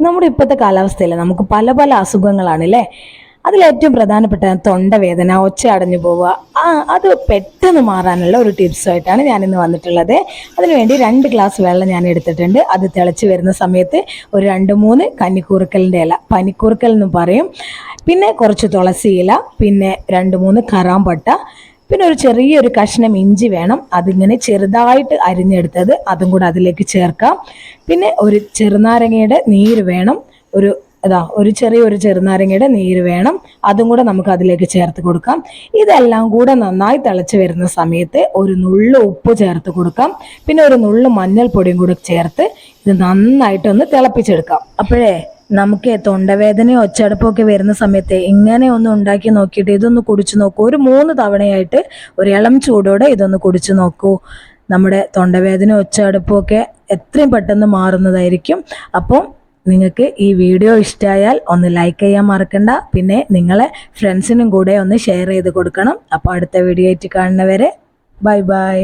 നമ്മുടെ ഇപ്പോഴത്തെ കാലാവസ്ഥയിൽ നമുക്ക് പല പല അസുഖങ്ങളാണ് അല്ലേ? അതിലേറ്റവും പ്രധാനപ്പെട്ട തൊണ്ടവേദന ഒച്ച അടഞ്ഞു പോവുക ആ അത് പെട്ടെന്ന് മാറാനുള്ള ഒരു ടിപ്സുമായിട്ടാണ് ഞാനിന്ന് വന്നിട്ടുള്ളത്. അതിനുവേണ്ടി രണ്ട് ഗ്ലാസ് വെള്ളം ഞാൻ എടുത്തിട്ടുണ്ട്. അത് തിളച്ച് വരുന്ന സമയത്ത് ഒരു രണ്ട് മൂന്ന് കന്നിക്കൂറുക്കലിന്റെ ഇല പനിക്കൂറുക്കൽ എന്ന് പറയും. പിന്നെ കുറച്ച് തുളസി ഇല പിന്നെ രണ്ട് മൂന്ന് കറാമ്പട്ട പിന്നെ ഒരു ചെറിയൊരു കഷ്ണം ഇഞ്ചി വേണം. അതിങ്ങനെ ചെറുതായിട്ട് അരിഞ്ഞെടുത്തത് അതും കൂടെ അതിലേക്ക് ചേർക്കാം. പിന്നെ ഒരു ചെറുനാരങ്ങയുടെ നീര് വേണം. ഒരു അതാ ഒരു ചെറിയൊരു ചെറുനാരങ്ങയുടെ നീര് വേണം. അതും കൂടെ നമുക്ക് അതിലേക്ക് ചേർത്ത് കൊടുക്കാം. ഇതെല്ലാം കൂടെ നന്നായി തിളച്ച് വരുന്ന സമയത്ത് ഒരു നുള്ള് ഉപ്പ് ചേർത്ത് കൊടുക്കാം. പിന്നെ ഒരു നുള്ളു മഞ്ഞൾപ്പൊടിയും കൂടെ ചേർത്ത് ഇത് നന്നായിട്ടൊന്ന് തിളപ്പിച്ചെടുക്കാം. അപ്പോഴേ നമുക്ക് തൊണ്ടവേദനയോ ഒച്ചടപ്പമൊക്കെ വരുന്ന സമയത്ത് ഇങ്ങനെ ഒന്ന് ഉണ്ടാക്കി നോക്കിയിട്ട് ഇതൊന്ന് കുടിച്ചു നോക്കൂ. ഒരു മൂന്ന് തവണയായിട്ട് ഒരു ഇളം ചൂടോടെ ഇതൊന്ന് കുടിച്ചു നോക്കൂ. നമ്മുടെ തൊണ്ടവേദന ഒച്ചടപ്പമൊക്കെ എത്രയും പെട്ടെന്ന് മാറുന്നതായിരിക്കും. അപ്പം നിങ്ങൾക്ക് ഈ വീഡിയോ ഇഷ്ടമായാൽ ഒന്ന് ലൈക്ക് ചെയ്യാൻ മറക്കണ്ട. പിന്നെ നിങ്ങളെ ഫ്രണ്ട്സിനും കൂടെ ഒന്ന് ഷെയർ ചെയ്ത് കൊടുക്കണം. അപ്പോൾ അടുത്ത വീഡിയോ ആയിട്ട് കാണുന്നവരെ ബൈ ബൈ